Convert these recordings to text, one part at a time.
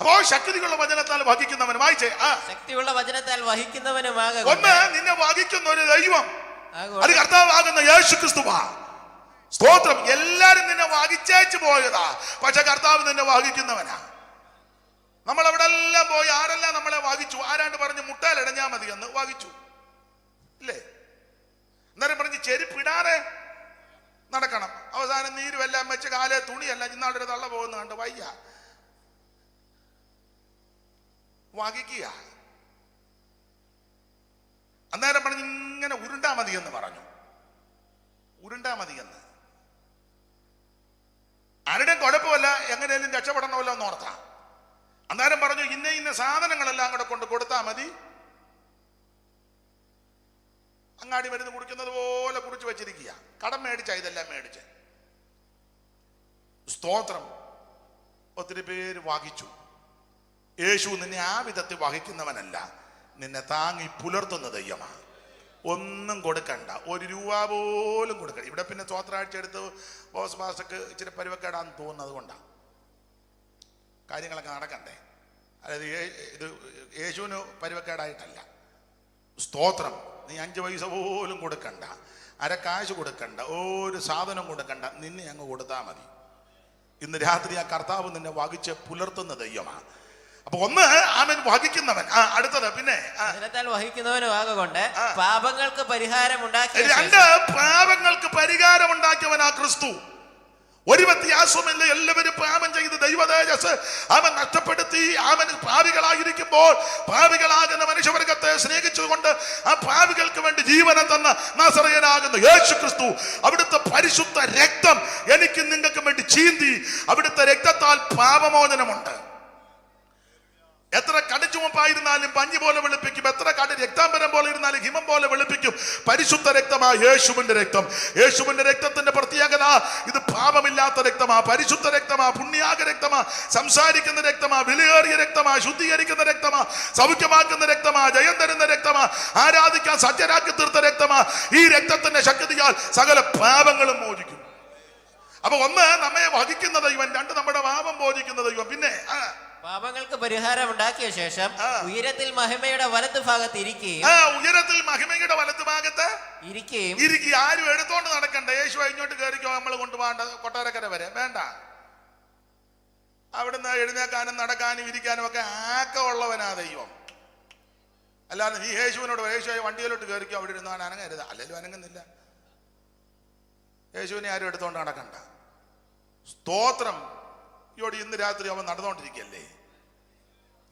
അപ്പോ ശക്തിയുള്ള വചനത്താൽ വഹിക്കുന്നവൻ വായിച്ചേ. ആ. ശക്തിയുള്ള വചനത്താൽ വഹിക്കുന്നവനുമാകും ഒന്ന് നിന്നെ വഹിക്കുന്ന ഒരു ദൈവം. അത് കർത്താവാകുന്ന യേശു ക്രിസ്തുവാ സ്തോത്രം. എല്ലാരും നിന്നെ വഹിച്ചേച്ചു പോയതാ. പക്ഷെ കർത്താവ് നിന്നെ വഹിക്കുന്നവനാ നമ്മൾ അവിടെ എല്ലാം പോയി ആരെല്ലാം നമ്മളെ വഹിച്ചു ആരാണ്ട് പറഞ്ഞ് മുട്ടാലടഞ്ഞാ മതി എന്ന് വഹിച്ചു ഇല്ലേ? അന്നേരം പറഞ്ഞ് ചെരുപ്പിടാതെ നടക്കണം. അവസാനം നീരുമെല്ലാം വെച്ച് കാലേ തുണിയല്ല. ഇന്നാളൊരു തള്ള പോകുന്ന കണ്ട് വയ്യ. വഹിക്കുക അന്നേരം പറഞ്ഞ് ഇങ്ങനെ ഉരുണ്ടാ മതി എന്ന് പറഞ്ഞു. ഉരുണ്ടാ മതി എന്ന്. ആരുടെയും കുഴപ്പമല്ല എങ്ങനെയും രക്ഷപ്പെടണമല്ലോ എന്ന് ഓർത്താ. അന്നേരം പറഞ്ഞു ഇന്ന ഇന്ന സാധനങ്ങളെല്ലാം കൂടെ കൊണ്ട് കൊടുത്താൽ മതി. അങ്ങാടി മരുന്ന് കുടിക്കുന്നത് പോലെ കുറിച്ച് വെച്ചിരിക്കുക. കടം മേടിച്ച ഇതെല്ലാം മേടിച്ച്. സ്തോത്രം. ഒത്തിരി പേര് വഹിച്ചു യേശു നിന്നെ ആ വിധത്തിൽ വഹിക്കുന്നവനല്ല. നിന്നെ താങ്ങി പുലർത്തുന്ന ദൈവമാണ്. ഒന്നും കൊടുക്കണ്ട. ഒരു രൂപ പോലും കൊടുക്കണ്ട. ഇവിടെ പിന്നെ സ്വാത്രാഴ്ച എടുത്ത് ബോസ് മാസ്റ്റർക്ക് ഇച്ചിരി പരുവക്കേടാന്ന് തോന്നുന്നത് കൊണ്ടാണ് കാര്യങ്ങളൊക്കെ നടക്കണ്ടേ? അതായത് ഇത് യേശുവിന് പരുവക്കേടായിട്ടല്ല. സ്തോത്രം. നീ അഞ്ച് പൈസ പോലും കൊടുക്കണ്ട. അര കാശ് കൊടുക്കണ്ട. ഒരു സാധനം കൊടുക്കണ്ട. നിന്നെ അങ്ങ് കൊടുത്താൽ മതി. ഇന്ന് രാത്രി ആ കർത്താവ് നിന്നെ വകിച്ച് പുലർത്തുന്ന ദൈവമാണ്. അപ്പൊ ഒന്ന് ആമൻ വഹിക്കുന്നവൻ. അടുത്തത് പിന്നെ വചനത്താൽ. പാപങ്ങൾക്ക് പരിഹാരം രണ്ട് പാപങ്ങൾക്ക് പരിഹാരമുണ്ടാക്കിയവൻ ആ ക്രിസ്തു. ഒരു വ്യത്യാസമില്ല എല്ലാവരും പാപം ചെയ്ത് ദൈവതേജസ് അവൻ നഷ്ടപ്പെടുത്തി. അവൻ പാവികളായിരിക്കുമ്പോൾ പാവികളാകുന്ന മനുഷ്യവർഗത്തെ സ്നേഹിച്ചുകൊണ്ട് ആ പാവികൾക്ക് വേണ്ടി ജീവനം തന്ന നാസറയനാകുന്ന യേശു ക്രിസ്തു അവിടുത്തെ പരിശുദ്ധ രക്തം എനിക്ക് നിങ്ങൾക്ക് വേണ്ടി ചീന്തി. അവിടുത്തെ രക്തത്താൽ പാപമോചനമുണ്ട്. എത്ര കടുചുമപ്പായിരുന്നാലും പഞ്ഞി പോലെ വെളുപ്പിക്കും. എത്ര കട രക്താംബരം പോലെ ഇരുന്നാലും ഹിമം പോലെ വെളുപ്പിക്കും. പരിശുദ്ധ രക്തമാ യേശുവിന്റെ രക്തം. യേശുവിന്റെ രക്തത്തിന്റെ പ്രത്യേകത ഇത് പാപമില്ലാത്ത രക്തമാ പരിശുദ്ധ രക്തമാ പുണ്യാക രക്തമാ സംസാരിക്കുന്ന രക്തമാ വിലയേറിയ രക്തമാ ശുദ്ധീകരിക്കുന്ന രക്തമാ സൗഖ്യമാക്കുന്ന രക്തമാ ജയം തരുന്ന രക്തമാ ആരാധിക്കാൻ സജ്ജരാക്കി തീർത്ത രക്തമാ. ഈ രക്തത്തിന്റെ ശക്തിയാൽ സകല പാപങ്ങളും മോചിക്കും. അപ്പൊ ഒന്ന് നമ്മെ വഹിക്കുന്ന ദൈവം രണ്ട് നമ്മുടെ പാപം മോചിക്കുന്ന ദൈവം. പിന്നെ പാപങ്ങൾക്ക് പരിഹാരം ഉണ്ടാക്കിയ ശേഷം. ഉയരത്തിൽ മഹിമയുടെ വലത്ത് ഭാഗത്ത് ഇരിക്കുകയും ഉയരത്തിൽ മഹിമയുടെ വലത്ത് ഭാഗത്ത് ഇരിക്കുകയും ഇരിക്കുക. ആരും എടുത്തോണ്ട് നടക്കണ്ട. യേശു ഇങ്ങോട്ട് കയറിക്കോ നമ്മൾ കൊണ്ടുപോകണ്ട. കൊട്ടാരക്കര വരെ. വേണ്ട. അവിടുന്ന് എഴുന്നേക്കാനും നടക്കാനും ഇരിക്കാനും ഒക്കെ ആക്കമുള്ളവനാ ദൈവം. അല്ലാതെ നീ യേശുവിനോട് യേശു വണ്ടിയിലോട്ട് കയറിക്കോ അവിടെ ഇരുന്നാണ് അനങ്ങരുത്. അല്ലെങ്കിലും അനങ്ങുന്നില്ല. യേശുവിനെ ആരും എടുത്തോണ്ട് നടക്കണ്ട. സ്തോത്രം. ഇവിടെ ഇന്ന് രാത്രി അവൻ നടന്നുകൊണ്ടിരിക്കല്ലേ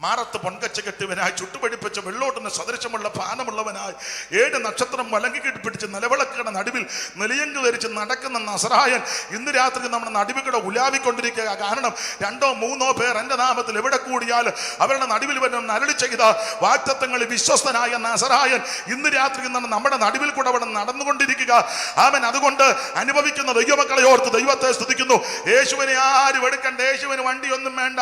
മാറത്ത് പൊൻകച്ച കെട്ടിവനായി ചുട്ടുപഴിപ്പിച്ച വെള്ളോട്ടിന് സദൃശമുള്ള പാനമുള്ളവനായി ഏഴ് നക്ഷത്രം വലങ്കിക്കിട്ട് കെട്ടിപ്പിടിച്ച് നിലവിളക്കുകളുടെ നടുവിൽ നിലയങ്ക് ധരിച്ച് നടക്കുന്ന നസറായൻ ഇന്ന് രാത്രി നമ്മുടെ നടുവിലൂടെ ഉലാവിക്കൊണ്ടിരിക്കുക കാരണം രണ്ടോ മൂന്നോ പേർ എന്റെ നാമത്തിൽ എവിടെ കൂടിയാൽ അവരുടെ നടുവിൽ വരും നരളി ചെയ്ത വാക്തത്വങ്ങളിൽ വിശ്വസ്തനായ നസറായൻ ഇന്ന് രാത്രി നമ്മുടെ നടുവിൽ കൂടെ അവിടെ നടന്നുകൊണ്ടിരിക്കുക. അവൻ അതുകൊണ്ട് അനുഭവിക്കുന്ന ദൈവമക്കളെ ഓർത്ത് ദൈവത്തെ സ്തുതിക്കുന്നു. യേശുവിനെ ആരും എടുക്കണ്ട. യേശുവിന് വണ്ടിയൊന്നും വേണ്ട.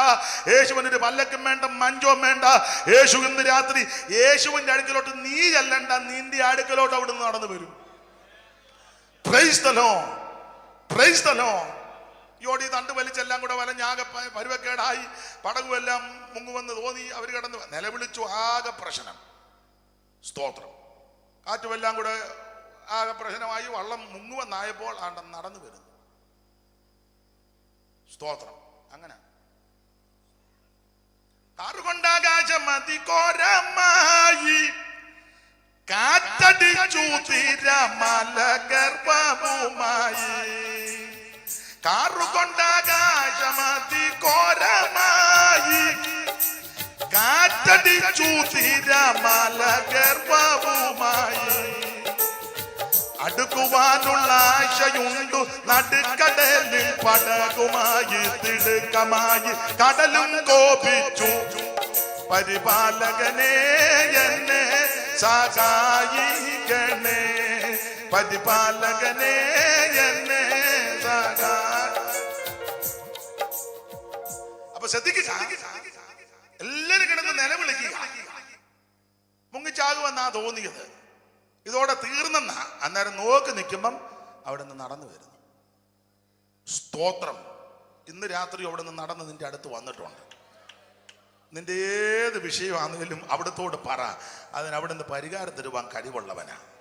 യേശുവിന് ഒരു പല്ലക്കും വേണ്ട. മഞ്ചോ വേണ്ട. യേശു ഇന്ന് രാത്രി യേശുവിന്റെ അടുക്കലോട്ട് നീ ചെല്ലണ്ട. നിന്റെ അടുക്കലോട്ട് അവിടുന്ന് നടന്നു വരും. Price Lord. പ്രൈസ്. യോടി തണ്ട് വലിച്ചെല്ലാം കൂടെ വല ഞാകെ പരുവക്കേടായി. പടകുമെല്ലാം മുങ്ങുവെന്ന് തോന്നി. അവർ കിടന്ന് നിലവിളിച്ചു. ആകെ പ്രശ്നം. സ്തോത്രം. കാറ്റുമെല്ലാം കൂടെ ആകെ പ്രശ്നമായി. വള്ളം മുങ്ങുവെന്നായപ്പോൾ ആണ്ട നടന്നു വരുന്നു. സ്തോത്രം. അങ്ങനെ. കാറുകൊണ്ടാകാശം അതിഘോരമായി കാറ്റടിച്ചു തിരമല ഗർഭവുമായി കാറുകൊണ്ടാകാശം കോരമായി. കാറ്റടിച്ചു തിരമല ഗർഭവുമായി അടുക്കുവാനുള്ള ആശയുണ്ടു. നടുക്കടലിൽ പടകുമായി തിടുക്കമായി കടലും കോപിച്ചു. പരിപാലകനെ എന്നെ സഹായിക്കണേ. പരിപാലകനെ എന്നെ അപ്പൊ ശ്രദ്ധിക്കുക. എല്ലാരും കിടന്ന് നിലവിളിക്കുക. മുങ്ങിച്ചാകുമെന്നാ തോന്നിയത്. ഇതോടെ തീർന്നെന്നാ അന്നേരം നോക്കി നിൽക്കുമ്പം അവിടെ നിന്ന് നടന്നു വരുന്നു. സ്തോത്രം. ഇന്ന് രാത്രി അവിടെ നിന്ന് നടന്ന് നിന്റെ അടുത്ത് വന്നിട്ടുണ്ട്. നിന്റെ ഏത് വിഷയമാണെങ്കിലും അവിടത്തോട് പറ. അതിന് അവിടുന്ന് പരിഹാരം തരുവാൻ കഴിവുള്ളവനാ. പ്രൈസ് ദ ലോർഡ്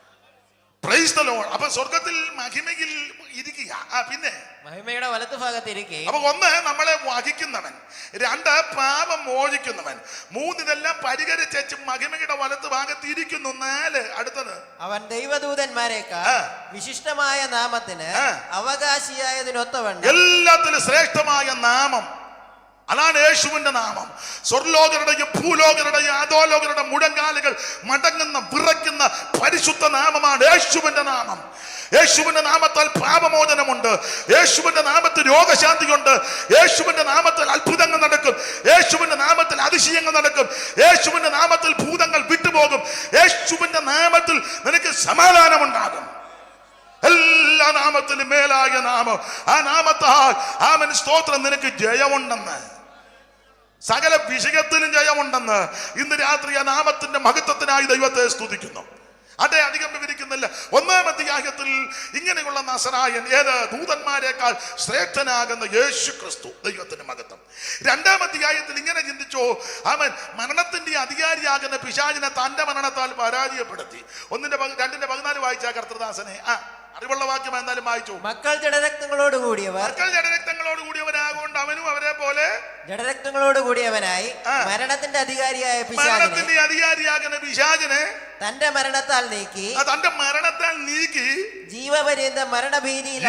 അപ്പൊ സ്വർഗത്തിൽ മഹിമയിൽ ഇരിക്കുക. ആ പിന്നെ? മഹിമയുടെ വലത്ത് ഭാഗത്ത് ഇരിക്കുക അപ്പൊ ഒന്ന് നമ്മളെ വഹിക്കുന്നവൻ രണ്ട് പാപം മോചിക്കുന്നവൻ മൂന്ന് ഇതെല്ലാം പരിഹരിച്ചു മഹിമയുടെ വലത്ത് ഭാഗത്ത് ഇരിക്കുന്നു. നാല് അടുത്തത്. അവൻ ദൈവദൂതന്മാരെക്കാൾ. വിശിഷ്ടമായ നാമത്തിന്. അവകാശിയായതിനൊത്തവണ്ണം എല്ലാത്തിലും ശ്രേഷ്ഠമായ നാമം. അതാണ് യേശുവിന്റെ നാമം. സ്വർലോകരുടെയും ഭൂലോകരുടെയും അധോലോകരുടെ മുഴങ്കാലുകൾ മടങ്ങുന്ന വിറയ്ക്കുന്ന പരിശുദ്ധ നാമമാണ് യേശുവിന്റെ നാമം. യേശുവിന്റെ നാമത്താൽ പാപമോചനമുണ്ട്. യേശുവിന്റെ നാമത്തിൽ രോഗശാന്തിയുണ്ട്. യേശുവിന്റെ നാമത്തിൽ അത്ഭുതങ്ങൾ നടക്കും. യേശുവിന്റെ നാമത്തിൽ അതിശയങ്ങൾ നടക്കും. യേശുവിന്റെ നാമത്തിൽ ഭൂതങ്ങൾ വിട്ടുപോകും. യേശുവിന്റെ നാമത്തിൽ നിനക്ക് സമാധാനമുണ്ടാകും. എല്ലാ നാമത്തിലും മേലായ നാമം. ആ നാമത്താൽ ആമൻ സ്തോത്രം നിനക്ക് ജയമുണ്ടെന്ന്. സകല വിഷയത്തിലും ജയമുണ്ടെന്ന് ഇന്ന് രാത്രി ആ നാമത്തിന്റെ മഹത്വത്തിനായി ദൈവത്തെ സ്തുതിക്കുന്നു. അതെ അധികം വിവരിക്കുന്നില്ല. ഒന്നാം അധ്യായത്തിൽ ഇങ്ങനെയുള്ള നസറായൻ ഏത്? ദൂതന്മാരെക്കാൾ ശ്രേഷ്ഠനാകുന്ന യേശു ക്രിസ്തു ദൈവത്തിന്റെ മഹത്വം. രണ്ടാം അധ്യായത്തിൽ ഇങ്ങനെ ചിന്തിച്ചോ. അവൻ മരണത്തിന്റെ അധികാരിയാകുന്ന പിശാചിനെ തന്റെ മരണത്താൽ പരാജയപ്പെടുത്തി. ഒന്നിന്റെ രണ്ടിന്റെ പതിനാല് വായിച്ച കർത്തൃദാസനെ? ആ അറിവുള്ള വാക്യം എന്തായാലും വായിച്ചു. മക്കൾ ജഡരക്തങ്ങളോട് കൂടിയവർ മക്കൾ ജഡരക്തങ്ങളോട് കൂടിയവരാകൊണ്ട് അവനും അവരെ പോലെ ജഡരക്തങ്ങളോട് കൂടിയവനായി മരണത്തിന്റെ അധികാരിയായ മരണത്തിന്റെ അധികാരിയാകുന്ന പിശാചിനെ തന്റെ മരണത്താൽ നീക്കി തന്റെ മരണത്താൽ നീക്കി ജീവപര്യന്തം മരണഭീതിയിൽ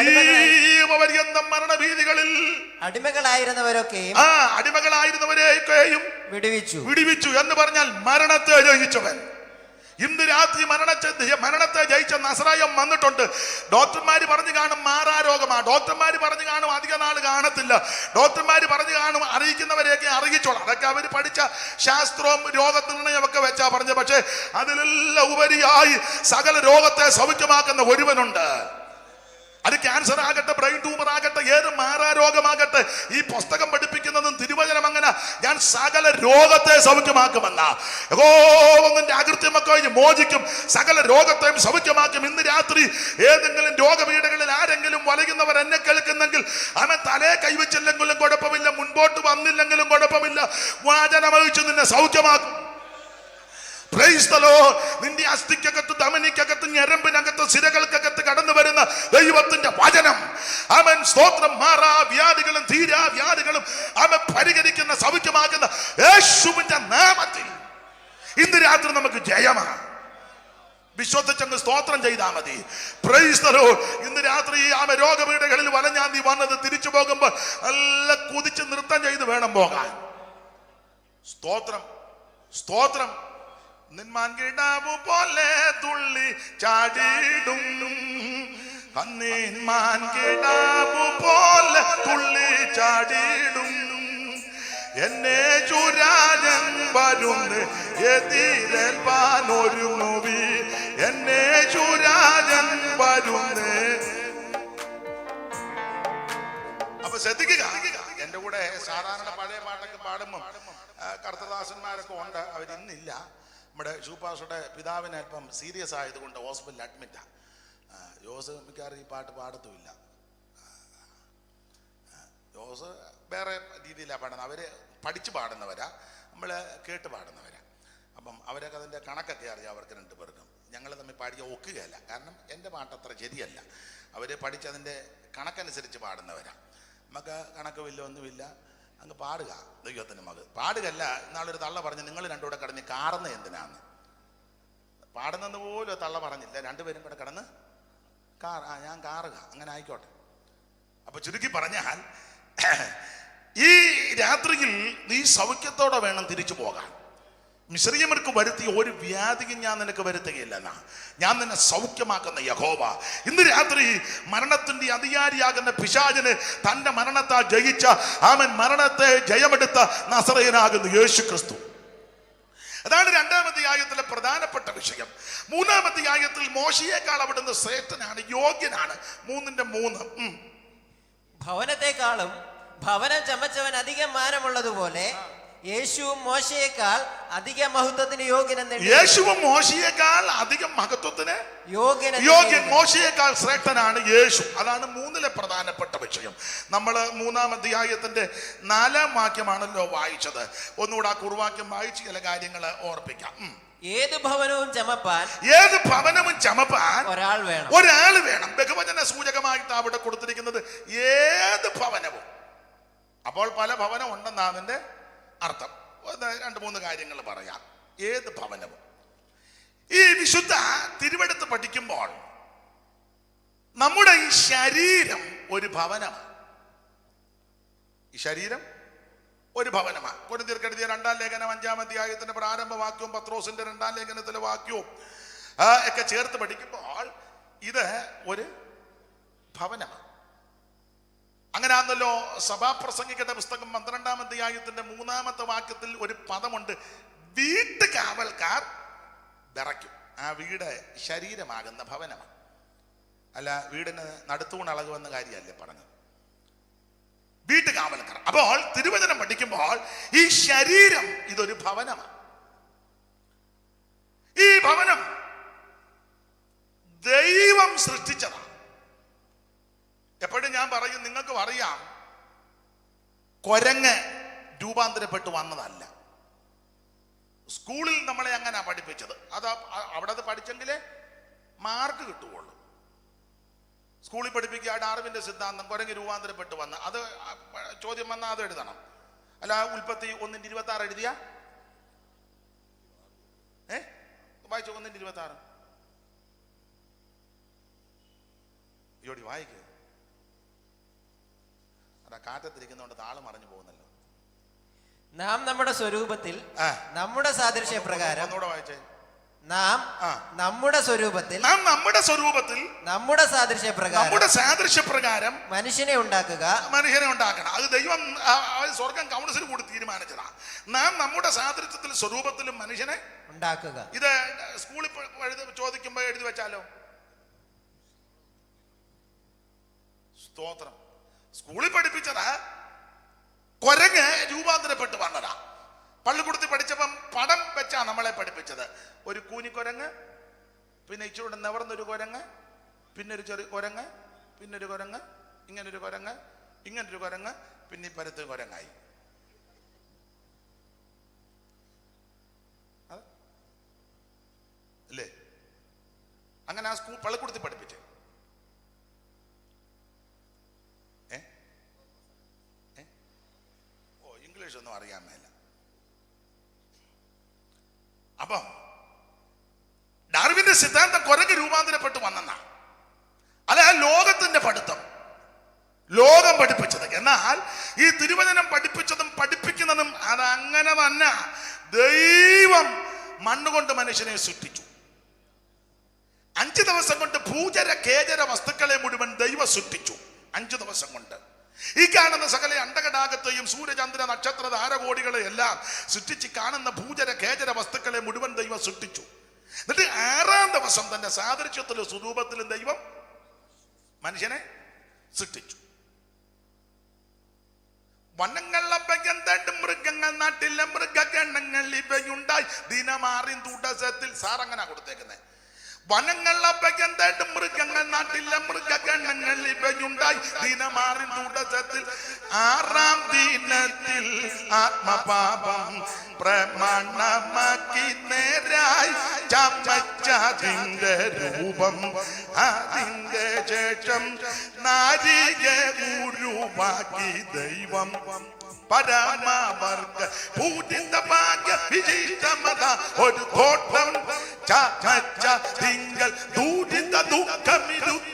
ജീവപര്യന്തം മരണഭീതികളിൽ അടിമകളായിരുന്നവരൊക്കെയും ആ അടിമകളായിരുന്നവരെയൊക്കെയും വിടുവിച്ചു. വിടുവിച്ചു എന്ന് പറഞ്ഞാൽ മരണത്തെ ജയിച്ചവൻ ഇന്ന് രാത്രി മരണത്തെ മരണത്തെ ജയിച്ച നസറായം വന്നിട്ടുണ്ട്. ഡോക്ടർമാര് പറഞ്ഞു കാണും മാറാരോഗമാ ഡോക്ടർമാർ പറഞ്ഞു കാണും അധിക നാൾ കാണത്തില്ല. ഡോക്ടർമാർ പറഞ്ഞു കാണും അറിയിക്കുന്നവരെയൊക്കെ അറിയിച്ചോളാം. അതൊക്കെ അവർ പഠിച്ച ശാസ്ത്രവും രോഗനിർണയം ഒക്കെ വെച്ചാ പറഞ്ഞു പക്ഷേ അതിലെല്ലാം ഉപരിയായി സകല രോഗത്തെ സൗഖ്യമാക്കുന്ന ഒരുവനുണ്ട്. അത് ക്യാൻസർ ആകട്ടെ ബ്രെയിൻ ട്യൂമർ ആകട്ടെ ഏത് മാരാരോഗമാകട്ടെ ഈ പുസ്തകം പഠിപ്പിക്കുന്നതും തിരുവചനം അങ്ങനെ ഞാൻ സകല രോഗത്തെ സൗഖ്യമാക്കുമെന്ന. യഹോവന്റെ അകൃത്യമൊക്കെ കഴിഞ്ഞ് മോചിക്കും സകല രോഗത്തെയും സൗഖ്യമാക്കും. ഇന്ന് രാത്രി ഏതെങ്കിലും രോഗപീഠങ്ങളിൽ ആരെങ്കിലും വലയുന്നവർ എന്നെ കേൾക്കുന്നെങ്കിൽ അവൻ തലേ കൈവച്ചില്ലെങ്കിലും കുഴപ്പമില്ല മുൻപോട്ട് വന്നില്ലെങ്കിലും കുഴപ്പമില്ല. വാചനമഴിച്ചു നിന്നെ സൗഖ്യമാക്കും. നിന്റെ അസ്ഥിക്കകത്ത് ധമനിക്കകത്ത് ഞരമ്പിനകത്ത് സിരകൾക്കകത്ത് കടന്നു വരുന്ന ദൈവത്തിന്റെ വചനം. അവൻ സ്തോത്രം. മാറാ വ്യാധികളും തീരാ വ്യാധികളും അവൻ പരിഹരിക്കുന്ന സൗഖ്യമാക്കുന്ന യേശുവിന്റെ നാമത്തിൽ. ഇന്ന് രാത്രി നമുക്ക് ജയമാണ് വിശ്വസിച്ചങ്ങ് സ്തോത്രം ചെയ്താൽ മതി. പ്രൈസ്തലോ ഇന്ന് രാത്രി ആമ രോഗപീഠകളിൽ വലഞ്ഞാന്തി വന്നത് തിരിച്ചു പോകുമ്പോൾ നല്ല കുതിച്ച് നൃത്തം ചെയ്ത് വേണം പോകാൻ. സ്തോത്രം. സ്തോത്രം. കിടാവു പോലെ തുള്ളി ചാടിടും. അന്നിന്മാൻ കിടാവു പോലെ തുള്ളി ചാടിടും. എന്നെ ചുരാജൻ വരുന്ന് എതിരേൽപ്പാൻ ഒരുങ്ങുവി എന്നെ ചുരാജൻ വരുന്ന്. അപ്പൊ ശ്രദ്ധിക്കുക. എന്റെ കൂടെ സാധാരണ പഴയ പാട്ടൊക്കെ പാടുമ്പോൾ കർത്തദാസന്മാരൊക്കെ ഉണ്ട്. അവർ ഇന്നില്ല നമ്മുടെ ഷൂപ്പാസുടെ പിതാവിന് അല്പം സീരിയസ് ആയതുകൊണ്ട് ഹോസ്പിറ്റലിൽ അഡ്മിറ്റാ. ജോസ് മിക്കാറും ഈ പാട്ട് പാടത്തുമില്ല. ജോസ് വേറെ രീതിയിലാണ് പാടുന്നത്. അവർ പഠിച്ച് പാടുന്നവരാ നമ്മൾ കേട്ട് പാടുന്നവരാ. അപ്പം അവരൊക്കെ അതിന്റെ കണക്കൊക്കെ അറിയാം അവർക്ക് രണ്ട് പേർക്കും. ഞങ്ങൾ തമ്മിൽ പാടിയ ഒക്കുകയല്ല. കാരണം എന്റെ പാട്ട് അത്ര ശരിയല്ല. അവർ പഠിച്ചതിന്റെ കണക്കനുസരിച്ച് പാടുന്നവരാ. നമുക്ക് കണക്ക് വലിയ ഒന്നുമില്ല അങ്ങ് പാടുക. ദൈവത്തിന് മകൾ പാടുകയല്ല ഇന്നാളൊരു തള്ള പറഞ്ഞു നിങ്ങൾ രണ്ടുകൂടെ കടന്ന് കാറുന്ന എന്തിനാന്ന്? പാടുന്നെന്ന് പോലും തള്ള പറഞ്ഞില്ല. രണ്ടുപേരും കൂടെ കിടന്ന് കാർ ആ ഞാൻ കാറുക. അങ്ങനെ ആയിക്കോട്ടെ. അപ്പൊ ചുരുക്കി പറഞ്ഞാൽ ഈ രാത്രിയിൽ നീ സൗഖ്യത്തോടെ വേണം തിരിച്ചു പോകാൻ. മിശ്രീമർക്ക് വരുത്തിയ ഒരു വ്യാധിയും ഞാൻ നിനക്ക് വരുത്തുകയില്ലെന്ന ഞാൻ നിന്നെ സൗഖ്യമാക്കുന്ന യഹോവ. ഇന്ന് രാത്രി മരണത്തിന്റെ അധികാരിയാകുന്ന പിശാചിന് തന്റെ മരണത്താൽ ജയിച്ച ആമൻ മരണത്തെ ജയമെടുത്ത നസറയനാകുന്നു യേശു ക്രിസ്തു അതാണ് രണ്ടാമത്തെ ആയത്തിലെ പ്രധാനപ്പെട്ട വിഷയം. മൂന്നാമത്തെ ആയത്തിൽ മോശയേക്കാൾ അവിടുന്ന് ശ്രേഷ്ഠനാണ് യോഗ്യനാണ്. മൂന്നിന്റെ മൂന്ന്. ഭവനത്തെക്കാളും ഭവനം ചമച്ചവൻ അധികം മാനമുള്ളതുപോലെ യേശുവും മോശയേക്കാൾ അധിക മഹത്വത്തിന് യോഗ്യനെന്ന് യേശുവും മോശയേക്കാൾ അധികം മഹത്വത്തിന് യോഗ്യൻ എണ്ണി. മോശയേക്കാൾ ശ്രേഷ്ഠനാണ് യേശു. അതാണ് മൂന്നിലെ പ്രധാനപ്പെട്ട വിഷയം. നമ്മൾ മൂന്നാം അധ്യായത്തിന്റെ നാലാം വാക്യമാണല്ലോ വായിച്ചത്. ഒന്നുകൂടെ ആ കുറുവാക്യം വായിച്ച് ചില കാര്യങ്ങൾ ഓർപ്പിക്കാം. ഏത് ഭവനവും ചമപ്പാൻ ഏത് ഭവനവും ചമപ്പാൻ ഒരാൾ വേണം. ഒരാൾ വേണം. ബഹുവചന സൂചകമായിട്ട് അവിടെ കൊടുത്തിരിക്കുന്നത് ഏത് ഭവനവും. അപ്പോൾ പല ഭവനം ഉണ്ടെന്നാണ് അതിന്റെ അർത്ഥം. രണ്ട് മൂന്ന് കാര്യങ്ങൾ പറയാം. ഏത് ഭവനവും. ഈ വിശുദ്ധ തിരുവെടുത്ത് പഠിക്കുമ്പോൾ നമ്മുടെ ഈ ശരീരം ഒരു ഭവനമാണ് ഈ ശരീരം ഒരു ഭവനമാണ് കൊരിന്തിയർക്കെഴുതിയ രണ്ടാം ലേഖനം അഞ്ചാം അധ്യായത്തിന്റെ പ്രാരംഭ വാക്യവും പത്രോസിന്റെ രണ്ടാം ലേഖനത്തിലെ വാക്യവും ഒക്കെ ചേർത്ത് പഠിക്കുമ്പോൾ ഇത് ഒരു ഭവനമാണ് അങ്ങനെയാണല്ലോ സഭാപ്രസംഗിക്കയുടെ പുസ്തകം പന്ത്രണ്ടാം അധ്യായത്തിന്റെ മൂന്നാമത്തെ വാക്യത്തിൽ ഒരു പദമുണ്ട് വീട്ടുകാവൽക്കാർ വിറയ്ക്കും. ആ വീട് ശരീരമാകുന്ന ഭവനമാണ്. അല്ല വീടിന് നടുത്തൂണ് അളകുവെന്ന കാര്യമല്ലേ പറഞ്ഞത്? വീട്ടുകാവൽക്കാർ. അപ്പോൾ തിരുവചനം പഠിക്കുമ്പോൾ ഈ ശരീരം ഇതൊരു ഭവനമാണ്. ഈ ഭവനം ദൈവം സൃഷ്ടിച്ചതാണ്. എപ്പോഴും ഞാൻ പറയും നിങ്ങൾക്കും അറിയാം കൊരങ്ങ് രൂപാന്തരപ്പെട്ട് വന്നതല്ല. സ്കൂളിൽ നമ്മളെ അങ്ങനെ പഠിപ്പിച്ചത്. അത് അവിടെ അത് പഠിച്ചെങ്കിലേ മാർക്ക് കിട്ടുകയുള്ളൂ സ്കൂളിൽ പഠിപ്പിക്കുക ഡാർവിന്റെ സിദ്ധാന്തം കുരങ്ങ് രൂപാന്തരപ്പെട്ട് വന്ന്. അത് ചോദ്യം വന്നാൽ അത് എഴുതണം. അല്ല ഉൽപ്പത്തി ഒന്നിന്റെ ഇരുപത്തി ആറ് എഴുതിയ? ഏ? വായിച്ചു ഒന്നിന്റെ ഇരുപത്തി ആറ് ഇവിടെ വായിക്കുക കാറ്റത്തിരിക്കുന്നതുകൊണ്ട് താൾ മറിഞ്ഞു പോകുന്നല്ലോ. നാം നമ്മുടെ സ്വരൂപത്തിൽ നമ്മുടെ സാദൃശ്യ പ്രകാരം നാം നമ്മുടെ സ്വരൂപത്തിൽ നാം നമ്മുടെ സ്വരൂപത്തിൽ നമ്മുടെ സാദൃശ്യ പ്രകാരം നമ്മുടെ സാദൃശ്യപ്രകാരം മനുഷ്യനെ ഉണ്ടാക്കുക. മനുഷ്യനെ ഉണ്ടാക്കണം. അത് ദൈവം സ്വർഗം കൗൺസിൽ കൂടി തീരുമാനിച്ചതാ. നാം നമ്മുടെ സാദൃശ്യത്തിൽ സ്വരൂപത്തിലും മനുഷ്യനെ ഉണ്ടാക്കുക. ഇത് സ്കൂളിൽ ചോദിക്കുമ്പോൾ എഴുതി ചോദിക്കുമ്പോ എഴുതി വെച്ചാലോ? സ്തോത്രം. സ്കൂളിൽ പഠിപ്പിച്ചത്. കൊരങ്ങ് രൂപാന്തരപ്പെട്ട് വന്നതാ. പള്ളിക്കൂടത്തിൽ പഠിച്ചപ്പം പടം വെച്ചാ നമ്മളെ പഠിപ്പിച്ചത്. ഒരു കൂനിക്കൊരങ്ങ് പിന്നെ ഇച്ചിരൂടെ നിവർന്നൊരു കുരങ്ങ് പിന്നെ ഒരു ചെറിയ കുരങ്ങ് പിന്നെ ഒരു കുരങ്ങ് ഇങ്ങനൊരു കുരങ്ങ് ഇങ്ങനൊരു കുരങ്ങ് പിന്നെ ഈ പരുത്ത് കുരങ്ങായി? അല്ലേ? അങ്ങനെ ആ സ്കൂൾ പള്ളിക്കൂടത്തിൽ പഠിപ്പിച്ചേ ഏ ഏ? ഓ ഇംഗ്ലീഷ് ഒന്നും അറിയാൻ മേല. അപ്പം ഡാർവിന്റെ സിദ്ധാന്തം കുരങ്ങ് രൂപാന്തരപ്പെട്ട് വന്നെന്നാ. അല്ല ലോകത്തിന്റെ പഠിത്തം. ലോകം പഠിപ്പിച്ചത്. എന്നാൽ ഈ തിരുവചനം പഠിപ്പിച്ചതും പഠിപ്പിക്കുന്നതും അതങ്ങനെ തന്നെ ദൈവം മണ്ണുകൊണ്ട് മനുഷ്യനെ സൃഷ്ടിച്ചു. അഞ്ച് ദിവസം കൊണ്ട് ഭൂചര കേചര വസ്തുക്കളെ മുഴുവൻ ദൈവം സൃഷ്ടിച്ചു. അഞ്ചു ദിവസം കൊണ്ട്. ഈ കാണുന്ന സകല അണ്ടകടാകത്തെയും സൂര്യചന്ദ്ര നക്ഷത്ര താരകോടികളെ എല്ലാം സൃഷ്ടിച്ച് കാണുന്ന ഭൂചര കേചര വസ്തുക്കളെ മുഴുവൻ ദൈവം സൃഷ്ടിച്ചു. എന്നിട്ട് ആറാം ദിവസം തന്റെ സാദൃശ്യത്തിലും സ്വരൂപത്തിലും ദൈവം മനുഷ്യനെ സൃഷ്ടിച്ചു. വനങ്ങളപ്പയ്യന്തണ്ട് മൃഗങ്ങൾ നാട്ടിലെ മൃഗഗണങ്ങൾ ഇവയുണ്ടായി. ദിനമാറിൻ തുടസത്തിൽ സാർ അങ്ങനെ കൊടുത്തേക്കുന്നത് വനങ്ങളപ്പയ്യന്തണ്ട് മൃഗങ്ങൾ നാട്ടിലെ മൃഗഗണങ്ങൾ ഇവയുണ്ടായി. ദിനമാറി തുടച്ചത്തിൽ ആറാം ദിനത്തിൽ ആത്മപാപം പ്രമാണമാക്കി നേരായി. ചമച്ചതിന്റെ രൂപം അതിന്റെ ശേഷം നാരിയെ ഉരുവാക്കി ദൈവം. പരമാവർഗ പൂജിത ഭാഗ്യ വിശിഷ്ടമത ഒരു തോട്ടം. ചമച്ച തിങ്കൾ ദൂരിത ദുഃഖമിരുത്തിയവർ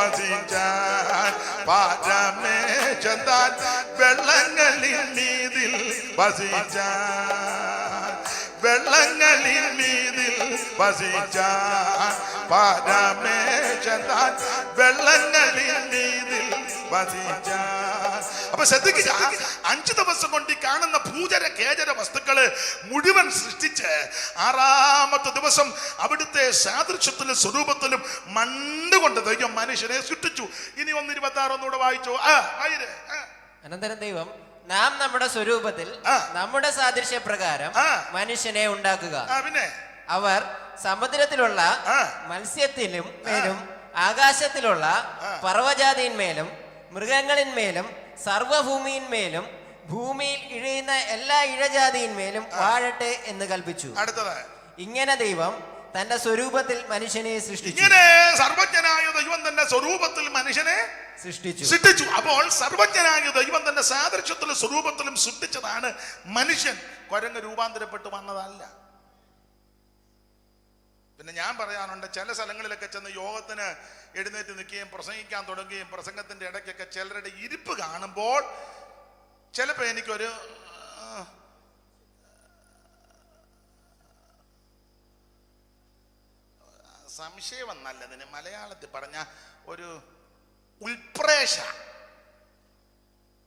മീതിൽ പാചമേ പാരമേശന്താൻ വെള്ളങ്ങളിൽ നീതിൽ വസിച്ചാൽ വെള്ളങ്ങളിൽ നീതിൽ വസിച്ചാൽ പരമേശൻ താൻ വെള്ളങ്ങളിൽ നീതിൽ വസിച്ചാൻ. അപ്പൊ ശ്രദ്ധിക്കുക. അഞ്ചു ദിവസം കൊണ്ട് ഈ കാണുന്ന ഭൂചര കേചര വസ്തുക്കൾ മുഴുവൻ സൃഷ്ടിച്ച് ആറാമത്തെ ദിവസം അവിടുത്തെ സാദൃശ്യത്തിലും സ്വരൂപത്തിലും മണ്ണുകൊണ്ട് ദൈവം മനുഷ്യനെ സൃഷ്ടിച്ചു. ഇനി ഒന്ന് ഇരുപത്തി ആറ് ഒന്നുകൂടെ വായിച്ചോ. ആ വായിരേ. അനന്തരം ദൈവം നാം നമ്മുടെ സ്വരൂപത്തിൽ നമ്മുടെ സാദൃശ്യ പ്രകാരം മനുഷ്യനെ ഉണ്ടാക്കുക. പിന്നെ? അവർ സമുദ്രത്തിലുള്ള. മത്സ്യത്തിലും മേലും ആകാശത്തിലുള്ള. പർവജാതിന്മേലും മൃഗങ്ങളിന്മേലും സർവഭൂമിയിന്മേലും ഭൂമിയിൽ ഇഴയുന്ന എല്ലാ ഇഴജാതിയിന്മേലും വാഴട്ടെ എന്ന് കൽപ്പിച്ചു. അടുത്തത്. ഇങ്ങനെ ദൈവം തന്റെ സ്വരൂപത്തിൽ മനുഷ്യനെ സൃഷ്ടിച്ചു. ഇങ്ങനെ സർവജ്ഞനായ ദൈവം തന്റെ സ്വരൂപത്തിൽ മനുഷ്യനെ സൃഷ്ടിച്ചു. സൃഷ്ടിച്ചു. അപ്പോൾ സർവജ്ഞനായ ദൈവം തന്റെ സാദൃശ്യത്തിലും സ്വരൂപത്തിലും സൃഷ്ടിച്ചതാണ് മനുഷ്യൻ. കുരങ്ങ് രൂപാന്തരപ്പെട്ടു വന്നതല്ല. പിന്നെ ഞാൻ പറയാനുണ്ട് ചില സ്ഥലങ്ങളിലൊക്കെ ചെന്ന് യോഗത്തിന് എഴുന്നേറ്റ് നിൽക്കുകയും പ്രസംഗിക്കാൻ തുടങ്ങുകയും പ്രസംഗത്തിന്റെ ഇടയ്ക്കൊക്കെ ചിലരുടെ ഇരിപ്പ് കാണുമ്പോൾ ചിലപ്പോൾ എനിക്കൊരു സംശയം എന്നല്ലതിന് മലയാളത്തിൽ പറഞ്ഞ ഒരു ഉൽപ്രേഷ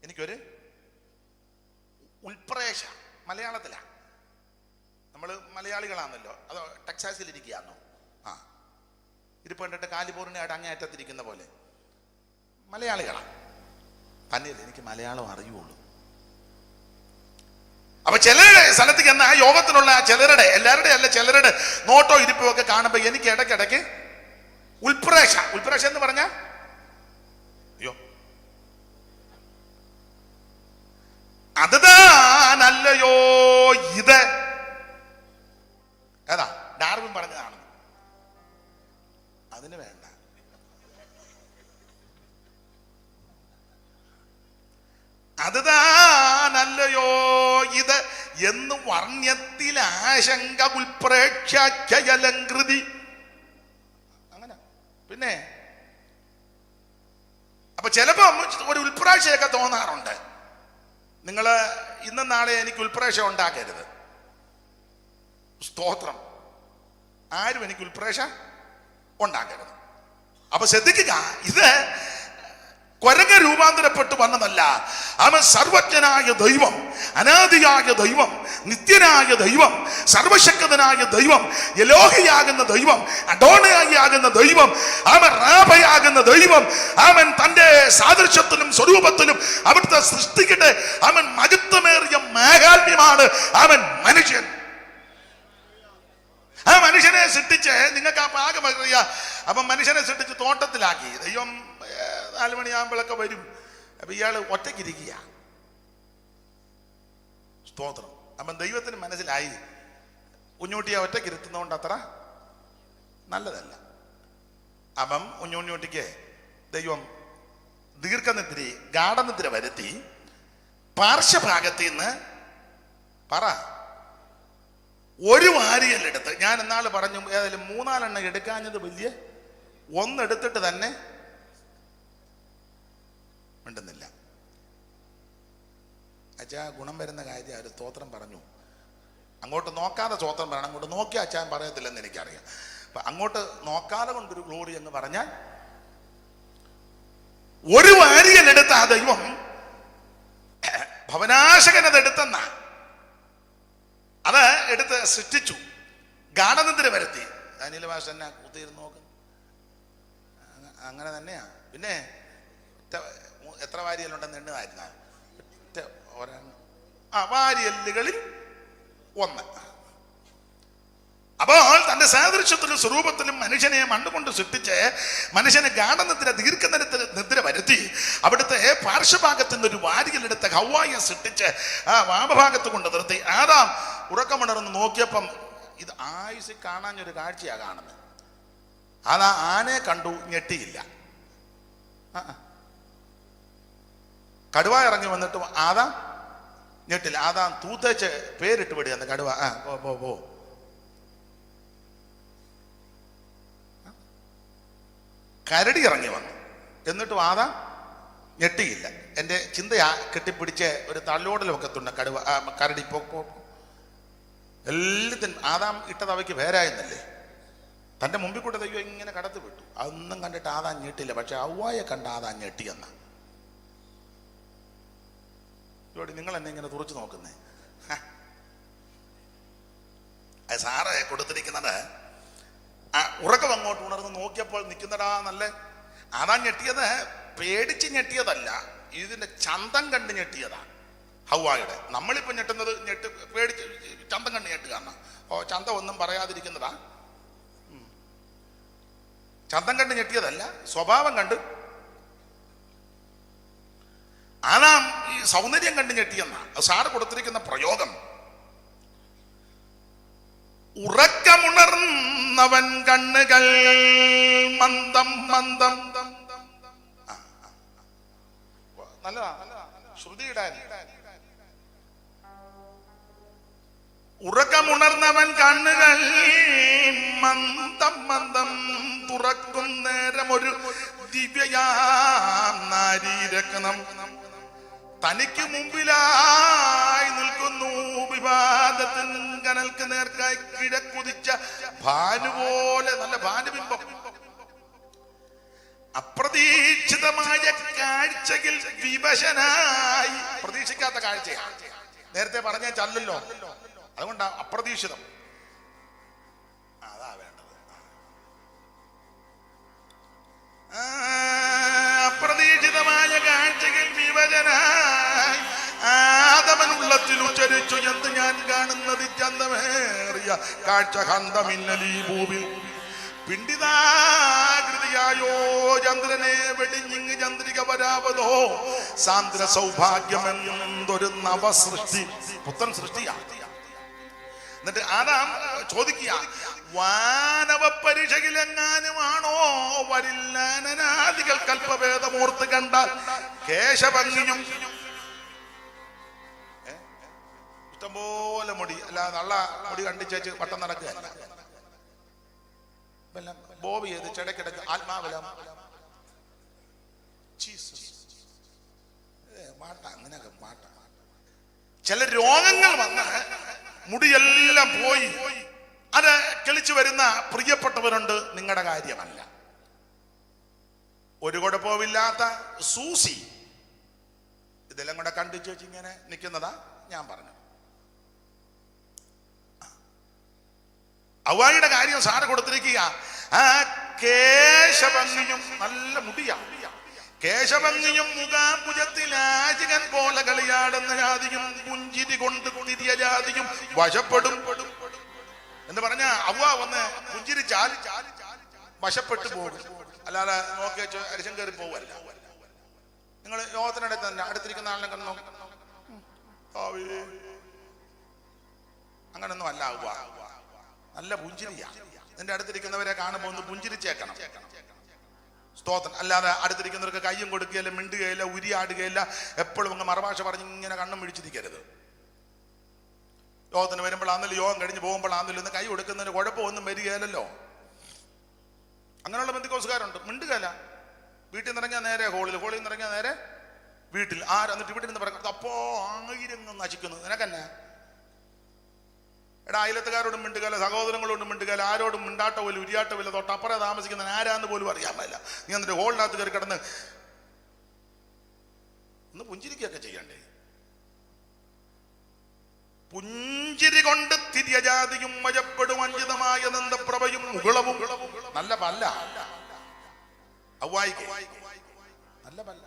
എനിക്കൊരു ഉൽപ്രേഷ മലയാളത്തിലാ. നമ്മൾ മലയാളികളാണല്ലോ. അതോ ടെക്സാസിൽ ഇരിക്കുകയാണോ ആ. ഇരിപ്പ് കണ്ടിട്ട് കാലിപൂർണയായിട്ട് അങ്ങേയറ്റത്തിരിക്കുന്ന പോലെ. മലയാളികളാണ്. തന്നെയല്ല എനിക്ക് മലയാളം അറിയുള്ളൂ. അപ്പൊ ചിലരുടെ സ്ഥലത്ത് ചെന്ന ആ യോഗത്തിലുള്ള ചിലരുടെ എല്ലാവരുടെ അല്ല ചിലരുടെ നോട്ടോ ഇരിപ്പോ ഒക്കെ കാണുമ്പോ എനിക്ക് ഇടയ്ക്കിടയ്ക്ക് ഉൽപ്രേക്ഷ. ഉൽപ്രേക്ഷ എന്ന് പറഞ്ഞ? അയ്യോ. അത് താനല്ലയോ ഇത്? ഏതാ ഡാർവിൻ പറഞ്ഞതാണ്. അതിന് വേണ്ട. അത് താനല്ലയോ ഇത് എന്ന് വർണ്യത്തിൽ ആശങ്ക ഉൽപ്രേക്ഷലങ്കൃതി അങ്ങനെ. പിന്നെ അപ്പൊ ചിലപ്പോ ഒരു ഉൽപ്രാക്ഷയൊക്കെ തോന്നാറുണ്ട്. നിങ്ങൾ ഇന്നും നാളെ എനിക്ക് ഉൽപ്രേക്ഷ ഉണ്ടാക്കരുത്. സ്തോത്രം. ആരും എനിക്ക് ഉൽപ്രേക്ഷ ഉണ്ടാക്കരുത്. അപ്പൊ ശ്രദ്ധിക്കുക ഇത് കൊരങ്ങ രൂപാന്തരപ്പെട്ടു വന്നതല്ല. അവൻ സർവജ്ഞനായ ദൈവം അനാദിയായ ദൈവം നിത്യനായ ദൈവം സർവശക്തനായ ദൈവം യലോഹിയാകുന്ന ദൈവം അഡോണയാകുന്ന ദൈവം അവൻ റാബയാകുന്ന ദൈവം അവൻ തന്റെ സാദൃശ്യത്തിലും സ്വരൂപത്തിലും അവിടുത്തെ സൃഷ്ടിക്കട്ടെ. അവൻ മഹത്വമേറിയ മേഘാത്മ്യമാണ് അവൻ മനുഷ്യൻ. ആ മനുഷ്യനെ സൃഷ്ടിച്ച് നിങ്ങൾക്ക് ആ പാകം അറിയ അപ്പം മനുഷ്യനെ സൃഷ്ടിച്ച് തോട്ടത്തിലാക്കി. ദൈവം നാല് മണിയാകുമ്പോഴൊക്കെ വരും. അപ്പൊ ഇയാൾ ഒറ്റയ്ക്കിരിക്കുക സ്തോത്രം. അപ്പം ദൈവത്തിന് മനസ്സിലായി. കുഞ്ഞുട്ടിയെ ഒറ്റയ്ക്കിരുത്തുന്നതുകൊണ്ട് അത്ര നല്ലതല്ല. അപ്പം കുഞ്ഞുണ്ണിക്കുട്ടിക്ക് ദൈവം ദീർഘനിദ്ര ഗാഠനിദ്ര വരുത്തി പാർശ്വഭാഗത്തിൽ നിന്ന് പറ. ഒരു വാരിയല്ലെടുത്ത് ഞാൻ എന്നാൾ പറഞ്ഞു ഏതായാലും മൂന്നാലെണ്ണം എടുക്കാഞ്ഞത് വലിയ ഒന്നെടുത്തിട്ട് തന്നെ മിണ്ടുന്നില്ല. അച്ഛാ ഗുണം വരുന്ന കാര്യം ഒരു സ്തോത്രം പറഞ്ഞു. അങ്ങോട്ട് നോക്കാതെ സ്തോത്രം പറയണം. അങ്ങോട്ട് നോക്കി അച്ഛാൻ പറയത്തില്ലെന്ന് എനിക്കറിയാം. അപ്പൊ അങ്ങോട്ട് നോക്കാതെ കൊണ്ടൊരു ഗ്ലോറി എന്ന് പറഞ്ഞാൽ ഒരു വാരിയലെടുത്ത ആ ദൈവം. ഭവനാശകൻ അത് എടുത്ത് സൃഷ്ടിച്ചു. ഗാഠനിദ്ര വരുത്തി. അനിൽ ഭാഷ തന്നെ കുത്തിയിരുന്ന് നോക്ക്. അങ്ങനെ തന്നെയാ. പിന്നെ എത്ര വാരിയലുണ്ടെന്ന് എണ്ണുമായിരുന്ന ഒറ്റ ഒരെണ്ണം. ആ വാരിയല്ലുകളിൽ ഒന്ന്. അപ്പോൾ തന്റെ സാദൃശ്യത്തിലും സ്വരൂപത്തിലും മനുഷ്യനെ മണ്ണുകൊണ്ട് സൃഷ്ടിച്ച് മനുഷ്യനെ ഗാഠനിദ്ര ദീർഘനിരത്തിൽ നിദ്ര വരുത്തി. അവിടുത്തെ പാർശ്വഭാഗത്തു നിന്ന് ഒരു വാരികലെടുത്ത ഹവായ സൃഷ്ടിച്ച് ആ വാമഭാഗത്ത് കൊണ്ട് നിർത്തി. ആദാം ഉറക്കമുണർന്ന് നോക്കിയപ്പം ഇത് ആയുസ് കാണാഞ്ഞൊരു കാഴ്ചയാണ് കാണുന്നത്. അത് ആ ആനയെ കണ്ടു ഞെട്ടിയില്ല. കടുവ ഇറങ്ങി വന്നിട്ട് ആദാം? ഞെട്ടില്ല. ആദാം തൂത്തേച്ച് പേരിട്ട് വിടുകയെന്ന് കടുവ. ആ പോ പോ കരടി ഇറങ്ങി വന്നു. എന്നിട്ട് ആദാം ഞെട്ടിയില്ല. എന്റെ ചിന്തയാ കെട്ടിപ്പിടിച്ച് ഒരു തള്ളോടലൊക്കെ തുണ്ട കടുവ. കരടി പോ പോ. എല്ലാത്തിനും ആദാം ഇട്ടത് അവയ്ക്ക് വേരായെന്നല്ലേ? തന്റെ മുമ്പിൽ കൂടെ ദൈവം ഇങ്ങനെ കടത്തി വിട്ടു. അതൊന്നും കണ്ടിട്ട് ആദാം ഞെട്ടില്ല. പക്ഷെ ഔവായെ കണ്ട ആദാൻ ഞെട്ടിയെന്ന ഇവിടെ നിങ്ങൾ എന്നെ ഇങ്ങനെ തുറച്ചു നോക്കുന്നേ. സാറ് കൊടുത്തിരിക്കുന്നത് ഉറക്കം അങ്ങോട്ട് ഉണർന്ന് നോക്കിയപ്പോൾ നിൽക്കുന്നടാ നല്ല ആദാം ഞെട്ടിയത് പേടിച്ച് ഞെട്ടിയതല്ല ഇതിന്റെ ചന്തം കണ്ട് ഞെട്ടിയതാ. ഹൗവായുടെ നമ്മളിപ്പോ ഞെട്ടുന്നത് ഞെട്ട് പറയാതിരിക്കുന്നതാ ചന്തം കണ്ട് ഞെട്ടിയതല്ല സ്വഭാവം കണ്ട്. ആനാം ഈ സൗന്ദര്യം കണ്ട് ഞെട്ടിയെന്ന? സാറ് കൊടുത്തിരിക്കുന്ന പ്രയോഗം. ഉറക്കമുണർന്നവൻ കണ്ണുകൾ മന്ദം മന്ദം. നല്ലതാ. ശ്രുതിയിടാൻ. ഉറക്കമുണർന്നവൻ കണ്ണുകൾ മന്ദം മന്ദം തുറക്കും നേരം ഒരു ദിവ്യയാം നാരീരത്നം തനിക്ക് മുമ്പിലായി നിൽക്കുന്നു വിവാദത്തിൻ കനൽക്ക് നേർക്കായി കിഴക്കുതിച്ച ഭാനു പോലെ നല്ല ഭാനുബിംബം. അപ്രതീക്ഷിതമായ കാഴ്ചയിൽ വിവശനായി പ്രതീക്ഷിക്കാത്ത കാഴ്ചയാണ്. നേരത്തെ പറഞ്ഞ ചല്ലല്ലോ. അതുകൊണ്ടാ അപ്രതീക്ഷിതം. അതാ വേണ്ടത്. അപ്രതീക്ഷിതമായ കാഴ്ചയിൽ വിവചനായി ആദമനുള്ളത്തിൽ ഉച്ചരിച്ചു. എന്ത് ഞാൻ കാണുന്നത് ചന്തമേറിയ കാഴ്ച കന്തമിന്നലീ ഭൂവിൽ പിണ്ടിതാകൃതിയായോ ചന്ദ്രനെ വെടിഞ്ഞിങ് ചന്ദ്രിക വരാവതോ? സാന്ദ്ര സൗഭാഗ്യമെന്തൊരു നവസൃഷ്ടി. പുത്തൻ സൃഷ്ടിയാ. എന്നിട്ട് ആദാം ചോദിക്കുക വാനവ പരീക്ഷയിലെങ്ങാനുമാണോ വരില്ലാനനാദികൾ കൽപ്പഭേദമൂർത്ത് കണ്ടാൽ കേശഭംഗിയും? ഇഷ്ടംപോലെ മുടി അല്ല നല്ല മുടി കണ്ടിച്ചേച്ച് വട്ടം നടക്കുകയല്ല ബോബി ചെയ്ത് ചെടക്കിടക്ക് ആത്മാവലം. മാട്ട അങ്ങനെയൊക്കെ മാട്ട. ചില രോഗങ്ങൾ വന്ന് മുടിയെല്ലാം പോയി. അത് കിളിച്ചു വരുന്ന പ്രിയപ്പെട്ടവരുണ്ട് നിങ്ങളുടെ കാര്യമല്ല. ഒരു കുഴപ്പമില്ലാത്ത സൂസി. ഇതെല്ലാം കൂടെ കണ്ടിച്ചു വെച്ച് ഇങ്ങനെ നിൽക്കുന്നതാ ഞാൻ പറഞ്ഞു അവയുടെ കാര്യം സാറ് കൊടുത്തിരിക്കുക. കേശഭംഗിയും നല്ല മുടിയാ. കേശഭംഗിയും മുഖാംബുജത്തിൽ ആചകൻ പോലെ കളിയാടുന്ന ജാതിയും പുഞ്ചിരി കൊണ്ട് തിരിയ ജാതിയും വശപ്പെടും. എന്ന് പറഞ്ഞ അവ വന്ന് പുഞ്ചിരി ചാലി ചാലി വശപ്പെട്ടു പോകും. അല്ലാതെ നോക്കി വെച്ച് അരിശം കയറി പോവല്ല. നിങ്ങൾ യോഗത്തിനടുത്ത് തന്നെ അടുത്തിരിക്കുന്ന ആളിനെ കണ്ടു. അങ്ങനൊന്നും അല്ല അവ നല്ല പുഞ്ചിരിയാ. നിന്റെ അടുത്തിരിക്കുന്നവരെ കാണുമ്പോൾ ഒന്ന് പുഞ്ചിരിച്ചേക്കണം. സ്തോത്രം. അല്ലാതെ അടുത്തിരിക്കുന്നവർക്ക് കയ്യും കൊടുക്കുകയില്ല മിണ്ടുകയില്ല ഉരിയാടുകയില്ല എപ്പോഴും അങ്ങ് മറുഭാഷ പറഞ്ഞ് ഇങ്ങനെ കണ്ണും പിടിച്ചിരിക്കരുത് യോഗത്തിന് വരുമ്പോൾ ആന്നല്ലോ യോഗം കഴിഞ്ഞ് പോകുമ്പോൾ ആന്നല്ലോ ഇന്ന് കൈ കൊടുക്കുന്നതിന് കുഴപ്പമൊന്നും വരികയില്ലല്ലോ. അങ്ങനെയുള്ള ബന്ധുക്കോസുകാരുണ്ട്. മിണ്ടുകയില്ല. വീട്ടിൽ നിന്ന് ഇറങ്ങിയാൽ നേരെ ഹോളിൽ ഹോളിൽ നിന്ന് ഇറങ്ങിയാൽ നേരെ വീട്ടിൽ. ആരെന്നിട്ട് വീട്ടിൽ നിന്ന് പറയുന്നത് അപ്പോ ആയിരങ്ങ് നശിക്കുന്നു. നിനക്കെന്നെ? എടാ അയലത്തുകാരോടും മിണ്ടുകയില്ല സഹോദരങ്ങളോടും മിണ്ടുകയില്ല ആരോടും മിണ്ടാട്ടോ പോലും ഉരിയാട്ടോ പോലും തൊട്ടപ്പുറം താമസിക്കുന്ന ആരാന്ന് പോലും അറിയാൻ പറ്റില്ല നീ എന്നിട്ട് ഹോളിനകത്ത് കയറി കിടന്ന് ഒന്ന് പുഞ്ചിരിക്കുകയൊക്കെ ചെയ്യണ്ടേ? പുഞ്ചിരി കൊണ്ട് തിര്യജാതിയും മജപ്പെടും അഞ്ചിതമായ നന്ദപ്രഭയും മുകളവും. നല്ല പല്ല. നല്ല പല്ല.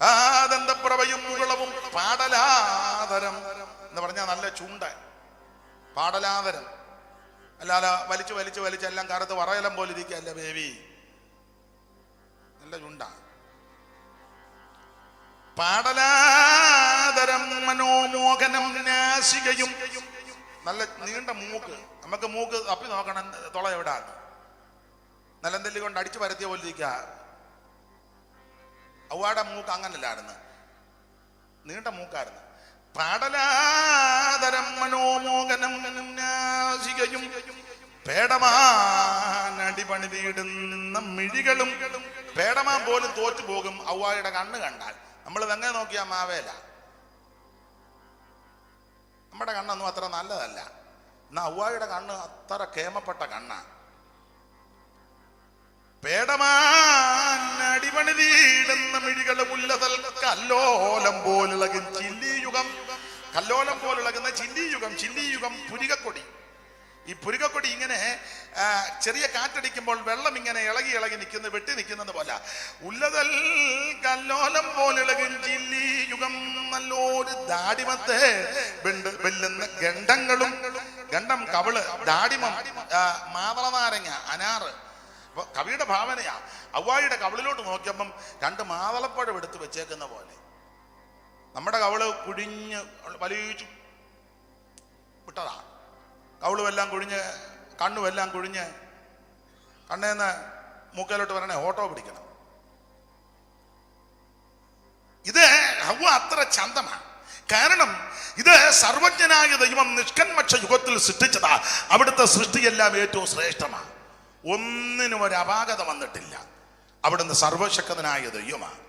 ആനന്ദപ്രഭയും മുകളവും പാടലാതരം. എന്ന് പറഞ്ഞാൽ നല്ല ചുണ്ട. പാടലാതരം അല്ലാതെ വലിച്ചു വലിച്ചു വലിച്ച് എല്ലാം കറുത്ത് വറയലം പോലെ ഇരിക്കുകയല്ല ബേബി നല്ല ചുണ്ട. പാടലാതരം മനോമോഹനം നാശികയും നല്ല നീണ്ട മൂക്ക്. നമുക്ക് മൂക്ക് തപ്പി നോക്കണം തുള എവിടാണ് നിലന്തല്ലി കൊണ്ട് അടിച്ചു പരത്തിയ പോലെ ഇരിക്കുക. ഔവാടെ മൂക്ക് അങ്ങനല്ലായിരുന്നു. നീണ്ട മൂക്കായിരുന്നു. പാടലാതരം മനോമോഹനം നാസികയും അടിപണിതിയിടുന്ന മിഴികളും പേടമാൻ പോലും തോറ്റു പോകും ഔവായുടെ കണ്ണ് കണ്ടാൽ. നമ്മൾ തെങ്ങനെ നോക്കിയാ മാവേല? നമ്മുടെ കണ്ണൊന്നും അത്ര നല്ലതല്ല. എന്നാ ഔവായുടെ കണ്ണ് അത്ര കേമപ്പെട്ട കണ്ണാണ് പേടമാൻ അടിപണിതിയിടുന്ന മിഴികളുടെ ഉല്ലതൽ കല്ലോലം പോലിളകും ചില്ലിയുഗം. കല്ലോലം പോലിളകുന്ന ചില്ലിയുഗം ചില്ലിയുഗം പുരികക്കൊടി. ഈ പുരികക്കൊടി ഇങ്ങനെ ചെറിയ കാറ്റടിക്കുമ്പോൾ വെള്ളം ഇങ്ങനെ ഇളകി ഇളകി നിൽക്കുന്ന വെട്ടി നിൽക്കുന്നത് പോലെ ഉല്ലതൽ കല്ലോലം പോലിളകും ചില്ലിയുഗം. നല്ലൊരു ദാടിമത്തെ വെല്ലുന്ന ഗണ്ഡങ്ങളും ഗണ്ഡം കവൾ ദാടിമം മാതളനാരങ്ങ അനാറ് കവിയുടെ ഭാവനയാ. അവ്വായിയുടെ കവളിലോട്ട് നോക്കിയപ്പം രണ്ട് മാതളപ്പഴം എടുത്ത് വെച്ചേക്കുന്ന പോലെ. നമ്മുടെ കവൾ കുഴിഞ്ഞ് വലിച്ചു വിട്ടതാ. കവളുമെല്ലാം കുഴിഞ്ഞ് കണ്ണുമെല്ലാം കുഴിഞ്ഞ് കണ്ണേന്ന് മൂക്കയിലോട്ട് വരണേ ഓട്ടോ പിടിക്കണം. ഇത് ഹവ്വ അത്ര ചന്തമാണ് കാരണം ഇത് സർവജ്ഞനായ ദൈവം നിഷ്കന്മക്ഷ യുഗത്തിൽ സൃഷ്ടിച്ചതാ. അവിടുത്തെ സൃഷ്ടിയെല്ലാം ഏറ്റവും ശ്രേഷ്ഠമാണ് ഒന്നിനും ഒരു അപാകത വന്നിട്ടില്ല. അവിടുന്ന് സർവശക്തനായ ദൈവമാണ്.